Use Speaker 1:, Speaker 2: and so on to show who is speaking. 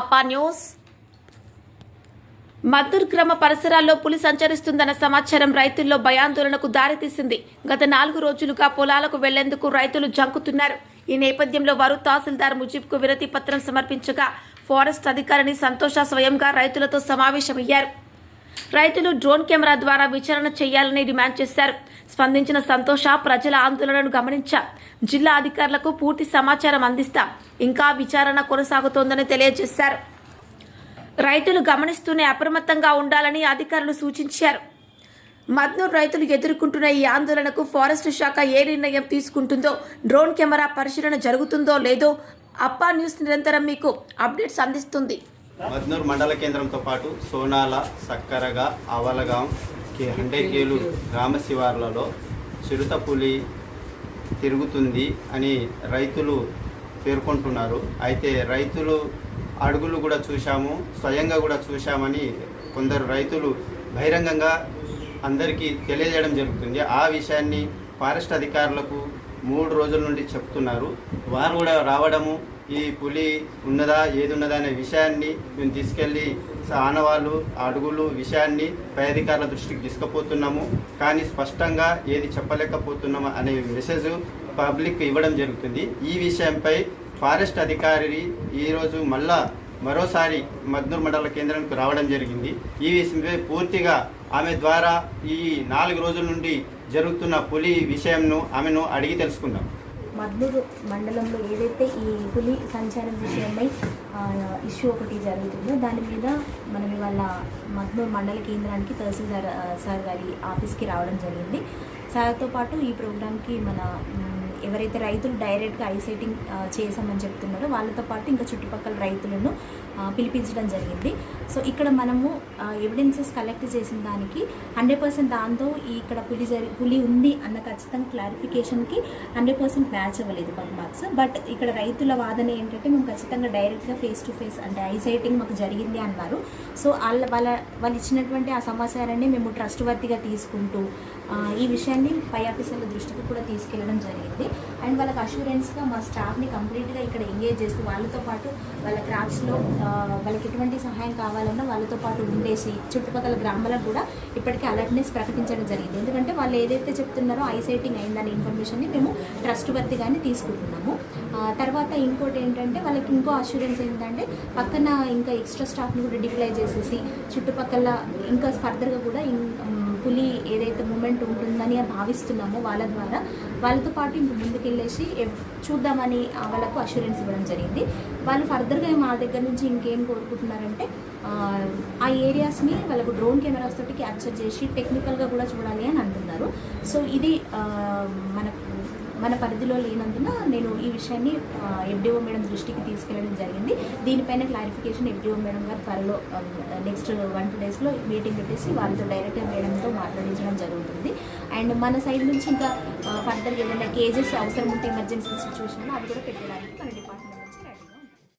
Speaker 1: అప్పా న్యూస్. మద్దూర్ గ్రామ పరిసరాల్లో పులి సంచరిస్తుందన్న సమాచారం రైతుల్లో భయాందోళనకు దారితీసింది. గత నాలుగు రోజులుగా పొలాలకు వెళ్ళేందుకు రైతులు జంకుతున్నారు. ఈ నేపథ్యంలో వారు తహసీల్దార్ ముజీబ్కు విరతి పత్రం సమర్పించగా ఫారెస్ట్ అధికారిని సంతోష స్వయంగా రైతులతో సమావేశమయ్యారు. రైతులు డ్రోన్ కెమెరా ద్వారా విచారణ చేయాలని డిమాండ్ చేశారు. స్పందించిన సంతోష ప్రజల ఆందోళనను గమనించా. జిల్లా అధికారులకు పూర్తి సమాచారం అందిస్తాం. ఇంకా విచారణ కొనసాగుతోందని తెలియజేశారు. రైతులు గమనిస్తూనే అప్రమత్తంగా ఉండాలని అధికారులు సూచించారు. మద్నూర్ రైతులు ఎదుర్కొంటున్న ఈ ఆందోళనకు ఫారెస్ట్ శాఖ ఏ నిర్ణయం తీసుకుంటుందో డ్రోన్ కెమెరా పరిశీలన జరుగుతుందో లేదో అప్పా న్యూస్ నిరంతరం మీకు అప్డేట్స్ అందిస్తుంది.
Speaker 2: మద్నూర్ మండల కేంద్రంతో పాటు సోనాల సక్కరగా అవలగాం హండేకేలు గ్రామ శివార్లలో చిరుత పులి తిరుగుతుంది అని రైతులు పేర్కొంటున్నారు. అయితే రైతులు అడుగులు కూడా చూశాము స్వయంగా కూడా చూశామని కొందరు రైతులు బహిరంగంగా అందరికీ తెలియజేయడం జరుగుతుంది. ఆ విషయాన్ని ఫారెస్ట్ అధికారులకు మూడు రోజుల నుండి చెప్తున్నారు. వారు కూడా రావడము ఈ పులి ఉన్నదా ఏది ఉన్నదా అనే విషయాన్ని మేము తీసుకెళ్ళి ఆనవాళ్ళు అడుగులు విషయాన్ని పై అధికారుల దృష్టికి తీసుకుపోతున్నాము. కానీ స్పష్టంగా ఏది చెప్పలేకపోతున్నాము అనే మెసేజ్ పబ్లిక్ ఇవ్వడం జరుగుతుంది. ఈ విషయంపై ఫారెస్ట్ అధికారి ఈరోజు మళ్ళా మరోసారి మద్నూర్ మండల కేంద్రానికి రావడం జరిగింది. ఈ విషయంపై పూర్తిగా ఆమె ద్వారా ఈ నాలుగు రోజుల నుండి జరుగుతున్న పులి విషయంను ఆమెను అడిగి తెలుసుకుందాం.
Speaker 3: మద్లూరు మండలంలో ఏదైతే ఈ పులి సంచారం విషయమై ఇష్యూ ఒకటి జరుగుతుందో దాని మీద మనం ఇవాళ మద్లూరు మండల కేంద్రానికి తహసీల్దార్ సార్ గారి ఆఫీస్కి రావడం జరిగింది. సార్తో పాటు ఈ ప్రోగ్రామ్కి మన ఎవరైతే రైతులు డైరెక్ట్గా ఐసైటింగ్ చేసామని చెప్తున్నారో వాళ్ళతో పాటు ఇంకా చుట్టుపక్కల రైతులను పిలిపించడం జరిగింది. సో ఇక్కడ మనము ఎవిడెన్సెస్ కలెక్ట్ చేసిన దానికి హండ్రెడ్ పర్సెంట్ దాంతో ఇక్కడ పులి జరి పులి ఉంది అన్న ఖచ్చితంగా క్లారిఫికేషన్కి హండ్రెడ్ పర్సెంట్ మ్యాచ్ అవ్వలేదు పగ్ మార్క్స్ బట్ ఇక్కడ రైతుల వాదన ఏంటంటే మేము ఖచ్చితంగా డైరెక్ట్గా ఫేస్ టు ఫేస్ అంటే ఐసైటింగ్ మాకు జరిగింది అన్నారు. సో వాళ్ళ వాళ్ళ వాళ్ళు ఇచ్చినటువంటి ఆ సమాచారాన్ని మేము ట్రస్ట్ వర్తిగా తీసుకుంటూ ఈ విషయాన్ని పై ఆఫీసర్ల దృష్టికి కూడా తీసుకెళ్ళడం జరిగింది. అండ్ వాళ్ళకి అష్యూరెన్స్గా మా స్టాఫ్ని కంప్లీట్గా ఇక్కడ ఎంగేజ్ చేస్తూ వాళ్ళతో పాటు వాళ్ళ క్రాఫ్ట్స్లో వాళ్ళకి ఎటువంటి సహాయం కావాలన్నా వాళ్ళతో పాటు ఉండేసి చుట్టుపక్కల గ్రామాలకు కూడా ఇప్పటికే అలర్ట్నెస్ ప్రకటించడం జరిగింది. ఎందుకంటే వాళ్ళు ఏదైతే చెప్తున్నారో ఐసైటింగ్ అయిందనే ఇన్ఫర్మేషన్ని మేము ట్రస్ట్ వర్తిగానే తీసుకుంటున్నాము తర్వాత ఇంకోటి ఏంటంటే వాళ్ళకి ఇంకో అష్యూరెన్స్ ఏంటంటే పక్కన ఇంకా ఎక్స్ట్రా స్టాఫ్ని కూడా డిప్లై చేసేసి చుట్టుపక్కల ఇంకా ఫర్దర్గా కూడా పులి ఏదైతే మూమెంట్ ఉంటుందని భావిస్తున్నామో వాళ్ళ ద్వారా వాళ్ళతో పాటు ఇంక ముందుకెళ్ళేసి చూద్దామని వాళ్ళకు అష్యూరెన్స్ ఇవ్వడం జరిగింది. వాళ్ళు ఫర్దర్గా మా దగ్గర నుంచి ఇంకేం కోరుకుంటున్నారంటే ఆ, ఏరియాస్ని వాళ్ళకు డ్రోన్ కెమెరాస్ తోటి క్యాప్చర్ చేసి టెక్నికల్గా కూడా చూడాలి అని అంటున్నారు. సో ఇది మనకు మన పరిధిలో లేనందున నేను ఈ విషయాన్ని ఎఫ్డిఓ మేడం దృష్టికి తీసుకెళ్ళడం జరిగింది. దీనిపైన క్లారిఫికేషన్ ఎఫ్డిఓ మేడం గారు త్వరలో నెక్స్ట్ వన్ టూ డేస్లో మీటింగ్ పెట్టేసి వాళ్ళతో డైరెక్ట్గా మేడంతో మాట్లాడించడం జరుగుతుంది. అండ్ మన సైడ్ నుంచి ఇంకా ఫర్దర్ ఏదైనా కేజెస్ అవసరం ఉంటే ఎమర్జెన్సీ సిచ్యువేషన్లో అవి కూడా పెట్టడానికి మన డిపార్ట్మెంట్